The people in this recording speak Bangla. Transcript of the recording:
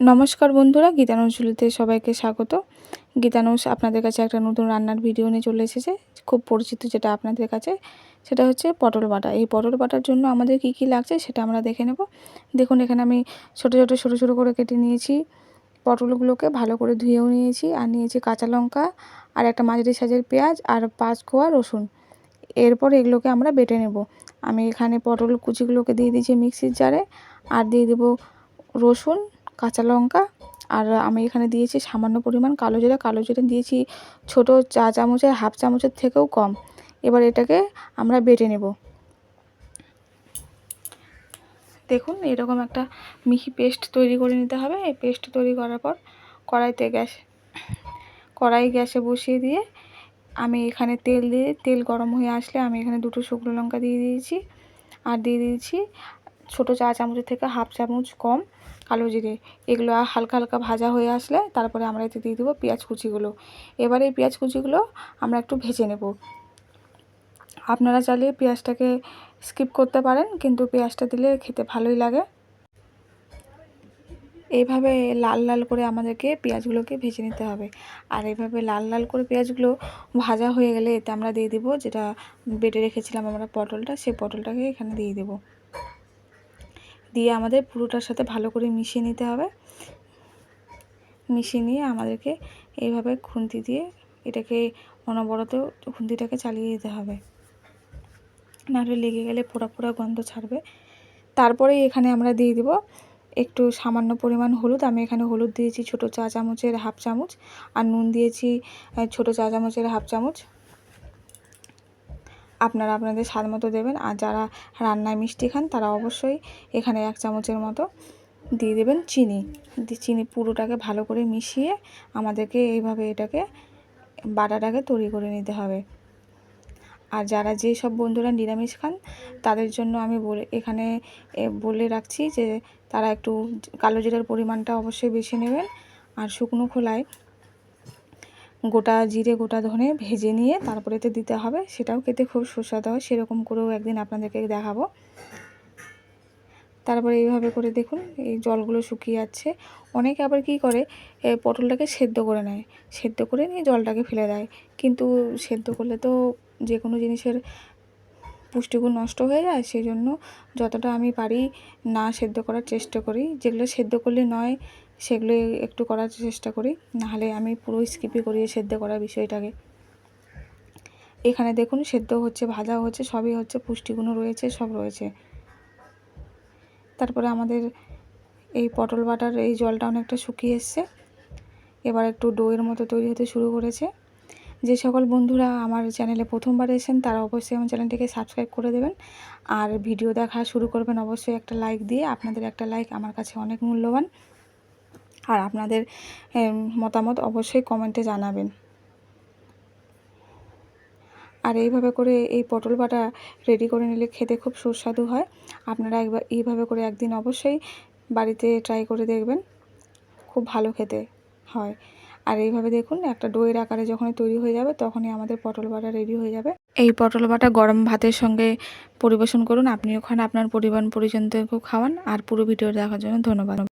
নমস্কার বন্ধুরা গীতানুশলীতে সবাইকে স্বাগত। গীতানুষ আপনাদের কাছে একটা নতুন রান্নার ভিডিও নিয়ে চলে এসেছে, খুব পরিচিত যেটা আপনাদের কাছে, সেটা হচ্ছে পটল বাটা। এই পটল বাটার জন্য আমাদের কি কি লাগছে সেটা আমরা দেখে নেব। দেখুন, এখানে আমি ছোটো ছোটো ছোটো ছোটো করে কেটে নিয়েছি। পটলগুলোকে ভালো করে ধুয়েও নিয়েছি আর নিয়েছি কাঁচা লঙ্কা আর একটা মাঝারি সাইজের পেঁয়াজ আর পাঁচ কোয়া রসুন। এরপর এগুলোকে আমরা বেটে নেব। আমি এখানে পটল কুচিগুলোকে দিয়ে দিয়েছি মিক্সির জারে আর দিয়ে দেবো রসুন কাঁচা লঙ্কা আর আমি এখানে দিয়েছি সামান্য পরিমাণ কালো জিরা। কালো জিরা দিয়েছি ছোট চা চামচের, হাফ চামচের থেকেও কম। এবার এটাকে আমরা বেটে নেব। দেখুন, এরকম একটা মিহি পেস্ট তৈরি করে নিতে হবে। এই পেস্ট তৈরি করার পর কড়াইতে গ্যাস, কড়াই গ্যাসে বসিয়ে দিয়ে আমি এখানে তেল দিয়ে, তেল গরম হয়ে আসলে আমি এখানে দুটো শুকনো লঙ্কা দিয়ে দিয়েছি। আর দিয়ে দিয়েছি ছোটো চা চামচের থেকে হাফ চামচ কম কালো জিরে। এগুলো হালকা হালকা ভাজা হয়ে আসলে তারপরে আমরা এতে দিয়ে দেবো পেঁয়াজ কুচিগুলো। এবার এই পেঁয়াজ কুচিগুলো আমরা একটু ভেজে নেব। আপনারা চাইলে পেঁয়াজটাকে স্কিপ করতে পারেন, কিন্তু পেঁয়াজটা দিলে খেতে ভালোই লাগে। এইভাবে লাল লাল করে আমাদেরকে পেঁয়াজগুলোকে ভেজে নিতে হবে। আর এইভাবে লাল লাল করে পেঁয়াজগুলো ভাজা হয়ে গেলে এতে আমরা দিয়ে দেবো যেটা বেটে রেখেছিলাম আমরা পটলটা, সেই পটলটাকে এখানে দিয়ে দেবো। দিয়ে আমাদের পুরোটার সাথে ভালো করে মিশিয়ে নিতে হবে। মিশিয়ে নিয়ে আমাদেরকে এইভাবে খুন্তি দিয়ে এটাকে অনবরত খুন্তিটাকে চালিয়ে দিতে হবে। নাহলে লেগে গেলে পোড়া পোড়া গন্ধ ছাড়বে। তারপরে এখানে আমরা দিয়ে দেব একটু সামান্য পরিমাণ হলুদ। আমি এখানে হলুদ দিয়েছি ছোটো চা চামচের হাফ চামচ আর নুন দিয়েছি ছোটো চা চামচের হাফ চামচ। আপনারা আপনাদের স্বাদ মতো দেবেন। আর যারা রান্নায় মিষ্টি খান, তারা অবশ্যই এখানে এক চামচের মতো দিয়ে দেবেন চিনি। চিনি পুরোটাকে ভালো করে মিশিয়ে আমাদেরকে এইভাবে এটাকে বাটাটাকে তৈরি করে নিতে হবে। আর যারা যেই সব বন্ধুরা নিরামিষ খান, তাদের জন্য আমি বলে, এখানে বলে রাখছি যে, তারা একটু কালো জিরার পরিমাণটা অবশ্যই বেশি নেবেন। আর শুকনো খোলায় গোটা জিরে গোটা ধনে ভেজে নিয়ে তারপরে এতে দিতে হবে। সেটাও খেতে খুব সুস্বাদু হয়, সেরকম করেও একদিন আপনাদেরকে দেখাবো। তারপরে এইভাবে করে দেখুন, এই জলগুলো শুকিয়ে যাচ্ছে। অনেকে আবার কি করে পটলটাকে সেদ্ধ করে নেয়। সেদ্ধ করে নিয়ে জলটাকে ফেলে দেয়। কিন্তু সেদ্ধ করলে তো যে কোনো জিনিসের পুষ্টিগুণ নষ্ট হয়ে যায়। সেই জন্য যতটা আমি পারি না সেদ্ধ করার চেষ্টা করি। যেগুলো সেদ্ধ করলে নয় সেগুলো একটু করার চেষ্টা করি। নাহলে আমি পুরো স্কিপই করিয়ে সেদ্ধ করার বিষয়টাকে। এখানে দেখুন, সেদ্ধ হচ্ছে, ভাজা হচ্ছে, সবই হচ্ছে, পুষ্টিগুণও রয়েছে, সব রয়েছে। তারপরে আমাদের এই পটল বাটার, এই জলটা অনেকটা শুকিয়ে এসছে। এবার একটু ডোয়ের মতো তৈরি হতে শুরু করেছে। যে সকল বন্ধুরা আমার চ্যানেলে প্রথমবার এসেন তারা অবশ্যই আমার চ্যানেলটিকে সাবস্ক্রাইব করে দেবেন। আর ভিডিও দেখা শুরু করবেন, অবশ্যই একটা লাইক দিয়ে। আপনাদের একটা লাইক আমার কাছে অনেক মূল্যবান। আর আপনাদের মতামত অবশ্যই কমেন্টে জানাবেন। আর এইভাবে করে এই পটল বাটা রেডি করে নিলে খেতে খুব সুস্বাদু হয়। আপনারা একবার এইভাবে করে একদিন অবশ্যই বাড়িতে ট্রাই করে দেখবেন, খুব ভালো খেতে হয়। আর এইভাবে দেখুন, একটা দইয়ের আকারে যখন তৈরি হয়ে যাবে, তখনই আমাদের পটল বাটা রেডি হয়ে যাবে। এই পটল বাটা গরম ভাতের সঙ্গে পরিবেশন করুন। আপনি ওখানে আপনার পরিবার পরিজনদেরকেও খাওয়ান। আর পুরো ভিডিও দেখার জন্য ধন্যবাদ।